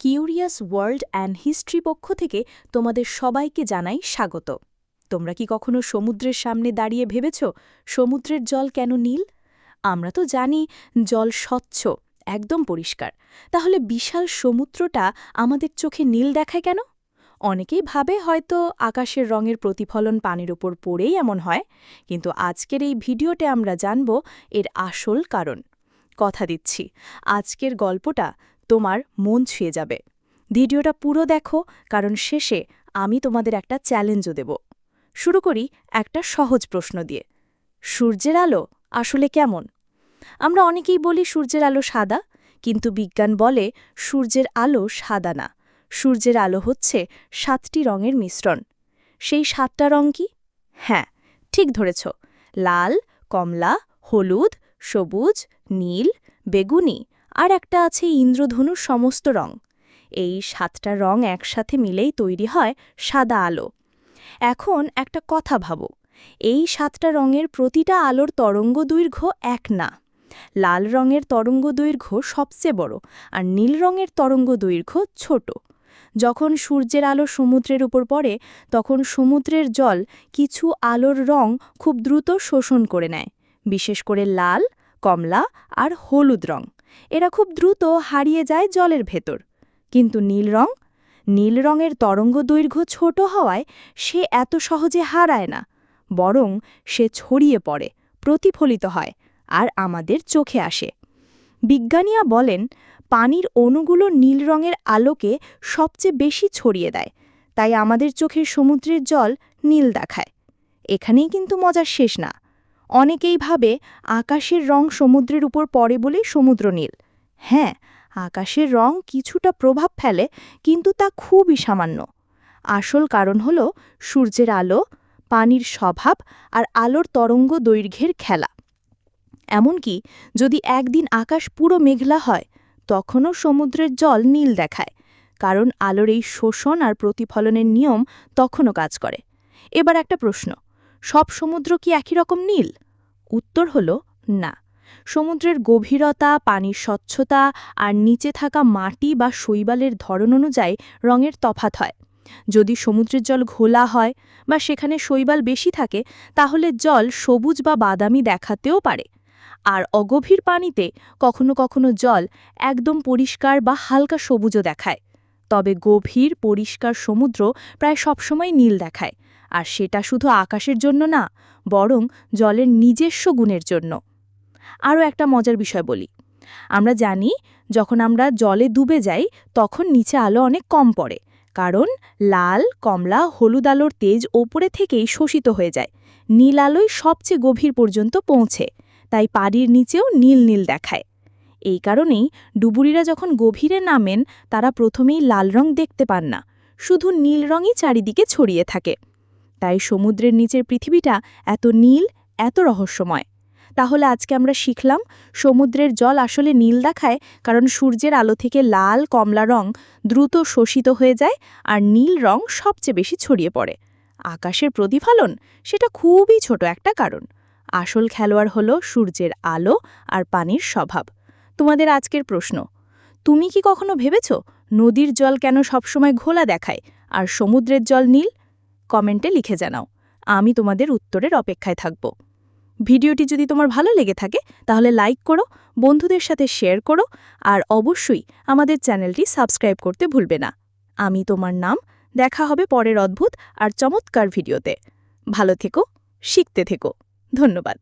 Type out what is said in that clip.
Curious world and history পক্ষ থেকে তোমাদের সবাইকে জানাই স্বাগত। তোমরা কি কখনো সমুদ্রের সামনে দাঁড়িয়ে ভেবেছ, সমুদ্রের জল কেন নীল? আমরা তো জানি জল স্বচ্ছ, একদম পরিষ্কার। তাহলে বিশাল সমুদ্রটা আমাদের চোখে নীল দেখায় কেন? অনেকেই ভাবে হয়তো আকাশের রঙের প্রতিফলন পানির ওপর পড়েই এমন হয়, কিন্তু আজকের এই ভিডিওতে আমরা জানব এর আসল কারণ। কথা দিচ্ছি, আজকের গল্পটা তোমার মন ছুঁয়ে যাবে। ভিডিওটা পুরো দেখো, কারণ শেষে আমি তোমাদের একটা চ্যালেঞ্জও দেব। শুরু করি একটা সহজ প্রশ্ন দিয়ে। সূর্যের আলো আসলে কেমন? আমরা অনেকেই বলি সূর্যের আলো সাদা, কিন্তু বিজ্ঞান বলে সূর্যের আলো সাদা না। সূর্যের আলো হচ্ছে সাতটি রঙের মিশ্রণ। সেই সাতটা রং কি? হ্যাঁ ঠিক ধরেছ। লাল, কমলা, হলুদ, সবুজ, নীল, বেগুনি আর একটা আছে ইন্দ্রধনুর সমস্ত রং। এই সাতটা রং একসাথে মিলেই তৈরি হয় সাদা আলো। এখন একটা কথা ভাবো, এই সাতটা রঙের প্রতিটা আলোর তরঙ্গ দৈর্ঘ্য এক না। লাল রঙের তরঙ্গ দৈর্ঘ্য সবচেয়ে বড় আর নীল রঙের তরঙ্গ দৈর্ঘ্য ছোট। যখন সূর্যের আলো সমুদ্রের উপর পড়ে, তখন সমুদ্রের জল কিছু আলোর রং খুব দ্রুত শোষণ করে নেয়, বিশেষ করে লাল কমলা আর হলুদ রং। এরা খুব দ্রুত হারিয়ে যায় জলের ভেতর। কিন্তু নীল রং? নীল রঙের তরঙ্গ দৈর্ঘ্য ছোট হওয়ায় সে এত সহজে হারায় না, বরং সে ছড়িয়ে পড়ে, প্রতিফলিত হয়, আর আমাদের চোখে আসে। বিজ্ঞানীরা বলেন, পানির অণুগুলো নীল রঙের আলোকে সবচেয়ে বেশি ছড়িয়ে দেয়, তাই আমাদের চোখের সমুদ্রের জল নীল দেখায়। এখানেই কিন্তু মজার শেষ না। অনেকেই ভাবে আকাশের রং সমুদ্রের উপর পড়ে বলেই সমুদ্র নীল। হ্যাঁ আকাশের রং কিছুটা প্রভাব ফেলে, কিন্তু তা খুবই সামান্য। আসল কারণ হল সূর্যের আলো, পানির স্বভাব আর আলোর তরঙ্গ দৈর্ঘ্যের খেলা। এমনকি যদি একদিন আকাশ পুরো মেঘলা হয়, তখনও সমুদ্রের জল নীল দেখায়, কারণ আলোর এই শোষণ আর প্রতিফলনের নিয়ম তখনও কাজ করে। এবার একটা প্রশ্ন সব সমুদ্র কি একই রকম নীল? উত্তর হল, না। সমুদ্রের গভীরতা, পানির স্বচ্ছতা আর নিচে থাকা মাটি বা শৈবালের ধরন অনুযায়ী রঙের তফাত হয়। যদি সমুদ্রের জল ঘোলা হয় বা সেখানে শৈবাল বেশি থাকে, তাহলে জল সবুজ বা বাদামি দেখাতেও পারে। আর অগভীর পানিতে কখনো কখনো জল একদম পরিষ্কার বা হালকা সবুজও দেখায়। তবে গভীর, পরিষ্কার সমুদ্র প্রায় সবসময় নীল দেখায়। আর সেটা শুধু আকাশের জন্য না, বরং জলের নিজস্ব গুণের জন্য। আরও একটা মজার বিষয় বলি। আমরা জানি, যখন আমরা জলে ডুবে যাই, তখন নিচে আলো অনেক কম পড়ে, কারণ লাল, কমলা, হলুদ আলোর তেজ ওপরে থেকেই শোষিত হয়ে যায়। নীল আলোই সবচেয়ে গভীর পর্যন্ত পৌঁছে, তাই পাড়ির নিচেও নীল নীল দেখায়। এই কারণেই ডুবুরিরা যখন গভীরে নামেন, তারা প্রথমেই লাল রং দেখতে পান না, শুধু নীল রঙই চারিদিকে ছড়িয়ে থাকে। তাই সমুদ্রের নিচের পৃথিবীটা এত নীল, এত রহস্যময়। তাহলে আজকে আমরা শিখলাম, সমুদ্রের জল আসলে নীল দেখায় কারণ সূর্যের আলো থেকে লাল কমলা রং দ্রুত শোষিত হয়ে যায় আর নীল রং সবচেয়ে বেশি ছড়িয়ে পড়ে। আকাশের প্রতিফলন সেটা খুবই ছোট একটা কারণ। আসল খেলোয়াড় হলো সূর্যের আলো আর পানির স্বভাব। তোমাদের আজকের প্রশ্ন, তুমি কি কখনো ভেবেছ নদীর জল কেন সবসময় ঘোলা দেখায় আর সমুদ্রের জল নীল? কমেন্টে লিখে জানাও। আমি তোমাদের উত্তরের অপেক্ষায় থাকব। ভিডিওটি যদি তোমার ভালো লেগে থাকে, তাহলে লাইক করো, বন্ধুদের সাথে শেয়ার করো, আর অবশ্যই আমাদের চ্যানেলটি সাবস্ক্রাইব করতে ভুলবে না। আমি তোমার নাম, দেখা হবে পরের অদ্ভুত আর চমৎকার ভিডিওতে। ভালো থেকো, শিখতে থেকো। ধন্যবাদ।